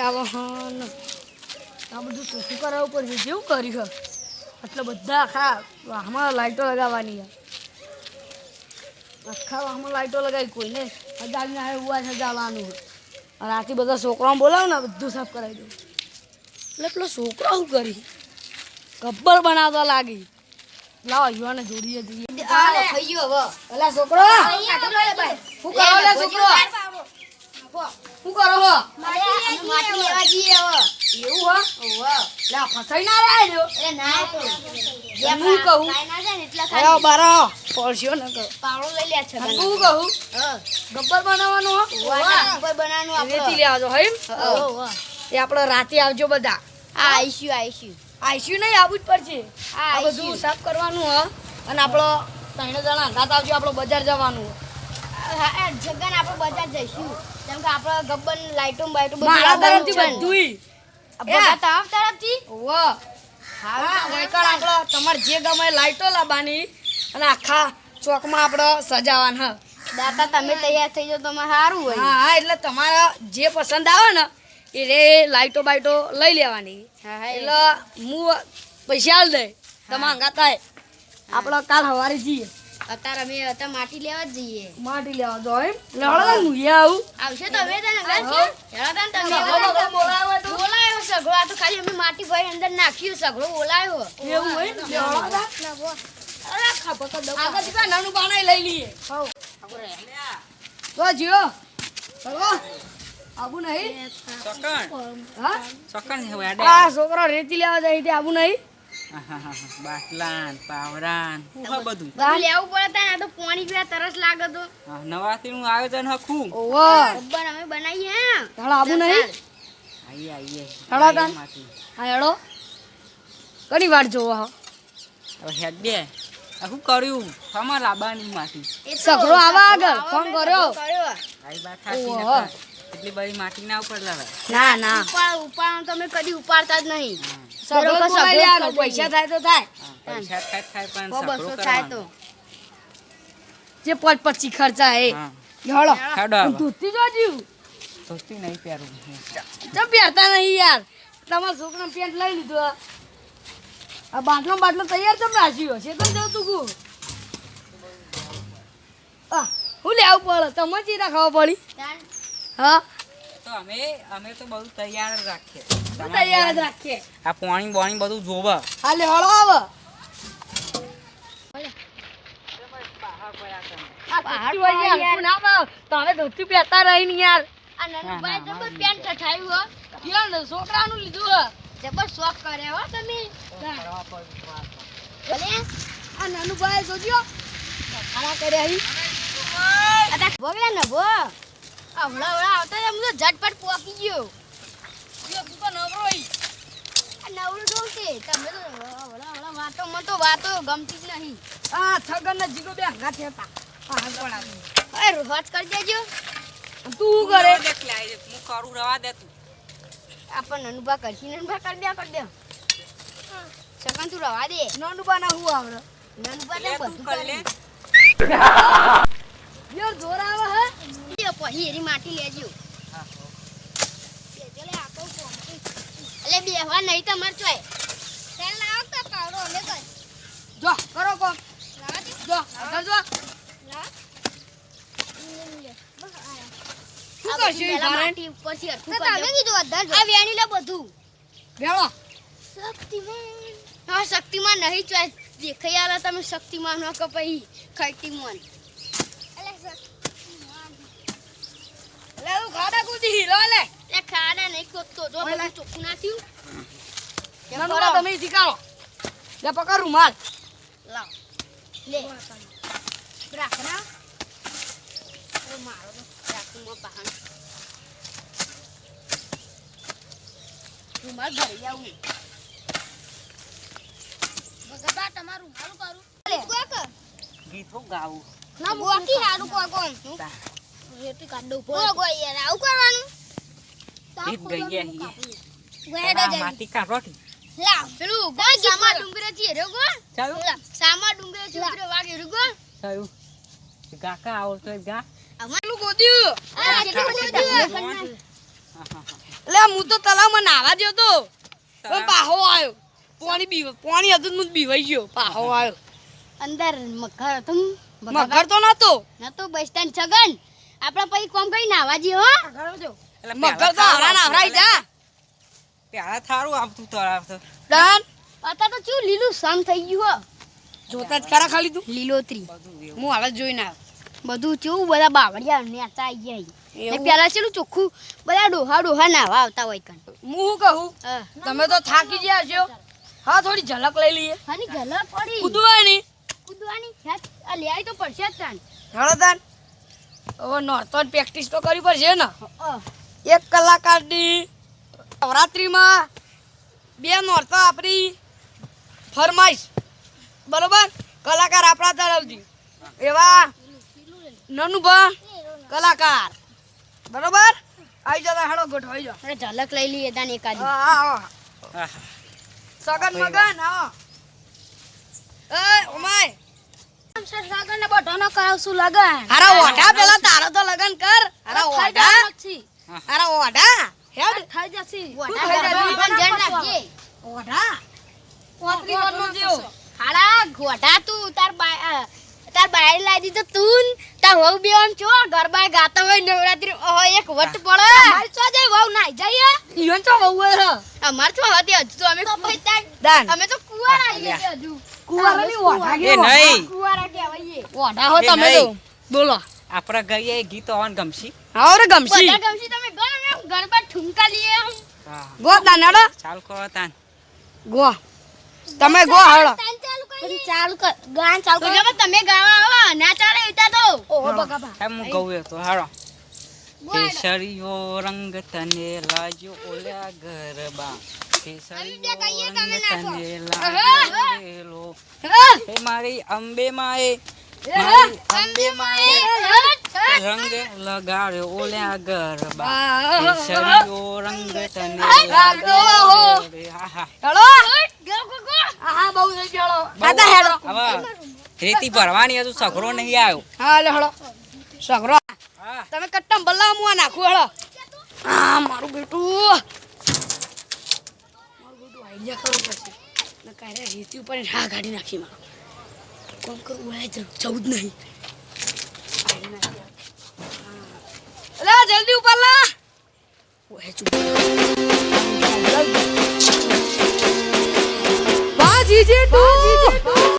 ક્યાં વાહન આ બધું ચોખ્ખું કરાવવું પડશે જેવું કર્યું છે. એટલે બધા આખા વાહમાં લાઈટો લગાવવાની છે. આખા વાહમાં લાઈટો લગાવી કોઈને હજારને આવે ઉવા સજાવવાનું છે અને આથી બધા છોકરાઓ બોલાવો ને બધું સાફ કરાવી દઉં એટલે પેલો છોકરો શું કરી? ગબ્બર બનાવવા લાગી. લાવો યુવાને જોડીએ જઈએ. પેલા છોકરો! શું કરો છોકરો? શું કરો હો એવું હો લે આ ફસાઈ ના રહ્યા જો હું કહું? આયો બારો પડશ્યો ન કરો. હું કહું? ગબ્બર બનાવવાનું હો? રેતી લેવા જો હે એ આપણે રાતે આવજો બધા. આઈસ્યુ નહીં આવવું જ પડશે. આ બધું સાફ કરવાનું હ. અને આપણો ત્રણ જણા રાત આવજો આપણો બજાર જવાનું. જગન આપણે બજાર જઈશું. કેમ કે આપણે ગબ્બર લાઈટો બાઈટો બધું આ બધા તમારા તરફથી ઓ હા વૈકળ આપણો તમાર જે ગમે લાઈટો લાવવાની અને આખા ચોકમાં આપણે સજાવાન હ દાતા તમે તૈયાર થઈ જાઓ તમારે સારું હોય હા હા એટલે તમારા જે પસંદ આવે ને એ રે લાઈટો બાઈટો લઈ લેવાની. એટલે હું પૈસા આલ દે તમારા અંગા થાય આપણે કાલ સવારે જઈએ અત્યારે અમે અત્યારે માટી લેવા જ જઈએ માટી લેવા જો એમ લેવડો હું આવું આવશે તમે તને ગાંઠ? તને તમે સગડો આ તો ખાલી અમે માટી ભરી અંદર નાખ્યું સગડો ઓલાયો. એવું હોય ને? અરે ખબર તો દો આગળ કાંઈ નાનું બાણાઈ લઈ લઈએ. તો જીઓ. ચલો આબુ નહીં? સકણ. હા? સકણ છે વાડે આ છોકરો રેતી લેવા જાય તે આબુ નહીં? બાટલાન પાવરાન હું બધું. બધું લેવું પડે તા આ તો પાણી પીવા તરસ લાગે તો. હા, નવાથી નું આયોજન હખું. ઓવો ગબ્બર અમે બનાવીએ હે. હાલો આબુ નહીં? હેડો તાન. હા હેડો. ઘણી વાર જોવો હા? હવે હેડ દે શું કર્યું? ખમા લાબાની માંથી એ આવા આગળ. ફોન કર્યો. સગડો કર્યો. આઈ બાત હાચી ઓહો. નકર. એટલી બધી માટી ના ઉપર લાવે. ના ના. ઉપાડ ઉપાડ તમે કદી ઉપાડતા જ નહીં. પૈસા થાય તો થાય. પૈસા થાય થાય પણ સો થાય તો. જે પાંચ પચી ખર્ચા એ હેડો. હેડો. હવે. ધોતી જોજ્યું ધોતી નહીં પહેરું તો પહેરતા નહીં યાર. તમારા છોકરાને પેન્ટ લઈ લીધો. આ. બાટલો બાટલો તૈયાર તમે રાખ્યો? છે તો જવું તું કું હું લેવું પડે? તમે ચીરા ખાવા પડી? હા? તો અમે અમે તો બધું તૈયાર જ રાખીએ. તૈયાર જ રાખીએ. આ પાણી બાણી બધું જોવા. હાલે હળો આવે. તમે ધોતી પહેરતા રહી ને યાર. આ નનુભાઈ જબર પેન્ટ કઠાયું હો. છોકરાનું લીધું હે. જબર શોખ કર્યા હો તમે. ભલે. આ નાનું ભાઈ જોજો ખાડા કર્યા હી. અતા ભોગલા ને ભો. આવડા આવડા આવતા એમ તો ઝટપટ પોકી ગયો. યો, તું તો નવરો નવરું ડોલતે તમે તો આવડા આવડા વાતો તો વાતો ગમતી જ નહીં. આ છગન ને જીગો બે હાથે હતા. અરે કરી દેજો તું કરે. હું કરું રવા દે તું. આપણ નનુભા કરશી નનુભા કરી દે કર દે સકન તું રવા દે. નનુભા ના હું આવડે. નનુભા ને તો બધું કર લે. યાર જોર આવે હે. દે પછી એની માટી લેજો. હા. લેજો લે આ તો કોમ. બેહવા નહીં તમાર ચોય તેલ લાવ તો કરો અમે કર જો કરો કોમ. જો આગળ જો લા શું કરશું ઈ ભારે? માટી ઉપરથી હરખું કરી દે. આ વેણી લે બધું. ભેળો શક્તિમાન. હા શક્તિમાન નહીં ચોય દેખાઈ આલા તમે શક્તિમાન હો કે પછી ખૈતીમાન લે ખાડા કૂદી હીરો લે એ ખાડા નહીં ખોદતો. જો બધું ચોખ્ખું તમે લે પકડ રૂમાલ લાવ. લે. રાખ ના અરે મારો રાખું માં રૂમાલ ભરી આવું ભગતા તમારું રૂમાલ કરું ગીતો ગાવું ના બોકી હારું કો કોણ રેતી કાઢો ઉપર ઓ યાર આવું કરવાનું ગીત ગઈએ ગોયડા આ માટી કાઢો થી લાવ પેલું ગોઈ સામા ડુંગરે થી રે ગો ચાલું સામા ડુંગરે થી વાગે રે ગો ચાલું ગાકા આવતો ગા પેલું ગોદ્યું. આ કેટલું બધું હા, હા, હા. એટલે હું તો તલાવમાં નાવા ગયો તો. પાહો આવ્યો. પાણી બીવ પાણી હતું હું બીવાઈ ગયો. પાહો આવ્યો. અંદર મગર હતો ને, તો નતો. નતો બસ સ્ટેન્ડ છગન. આપણે પછી કોમ કરી નાવા જઈએ હો. તો હરા નાવરાઈ જા. પેલા થારું આવતું તળાવ તો. ડન. અત્યારે તો ચું લીલું સમ થઈ ગયું હો. જોતા જ ખરા ખાલી તું. લીલોતરી. હું હાલ જ જોઈને આવ્યો. બધું કેવું બધા બાવળિયા નેતા આવી એવું? પેલા ચેલું ચોખ્ખું બધા ડોહા ડોહા નાવા આવતા હોય કણ. હું શું કહું તમે તો થાકી ગયા છો. હા થોડી ઝલક લઈ લઈએ. હાની ઝલક પડી. કૂદવાની. કૂદવાની? આ આ લેવાય તો પડશે જ તાન હળદાન. હવે નોર્તન પ્રેક્ટિસ તો કરવી પડશે ને. એક કલાકારની નવરાત્રિમાં બે નોરતો આપણી ફરમાઈશ. બરોબર? કલાકાર આપણા તરફથી. એવા નનુભા કલાકાર. બરોબર? આવી જતા હેડો ગોઠવાઈ જાઓ. અરે ઝલક લઈ લઈએ દાન એકાદી. હા હા સગન મગન હા. એ ઓમાય લગન. કરાવશું ઓઢા પેલા તારો તો લગન કર. હારા ઓઢા. હારા ઓઢા. હેડ. થઈ જશે. થઈ પણ ધ્યાન રાખજે. ઓઢા. કોતરી વરનો જેવો. હાડા ઘોડા તું તાર તાર બાયડી લાવી દીધો તું ન, તાર વહુ બે આમ ચો ગરબા ગાતા હોય નવરાત્રી ઓહો એક વટ પડે. મારી છો જાય વહુ નાઈ જઈએ. ઈવન છો વહુ હે. અમાર છો હતી હજુ તો અમે દાન. અમે તો કુવારા આવીએ હજુ. કુવારાની ઓઢા કે કેવો નહીં. કુવારા કહેવાય ઓઢા હો તમે તો. બોલો. આપણે ગઈએ ગીત ઓન ગમશી. રે ગમશી. બધા ગમશી તમે ગણ ને ગરબા ઠુમકા લઈએ હા. ગો દાનાડો ચાલ કો તાન. ગો. તમે ગો તાન ચાલુ કર ગાન ચાલુ કર. તમે ગાવા આવો ના ચાલે એતા તો. ઓહો બગાબા એમ હું ગઉં તો ગો કેસરીયો રંગ તને લાજો ઓલ્યા ગરબા કેસરીયો રંગ તને લાજો હા હે મારી અંબે માએ અંબે માએ રંગ લગાડ્યો ઓલ્યા ગરબા કેસરીયો રંગ તને લાજો હા હા. હા બહુ થઈ ગયો હા હેડો રેતી ભરવાની હતું સઘરો નહીં આવ્યો. હા લે હેડો સગરો તમે કટ્ટમ બલ્લા મુઆ નાખું હેડો હા મારું બેટું. મારું બેટું આઈડિયા કરવું પડશે. ને કાંઈ રેતી ઉપર હા ગાડી નાખી મારું. કોમ કરું હોય જવું જવું જ નહીં. અલા જલ્દી ઉપર લા. ચૂપ 姐姐走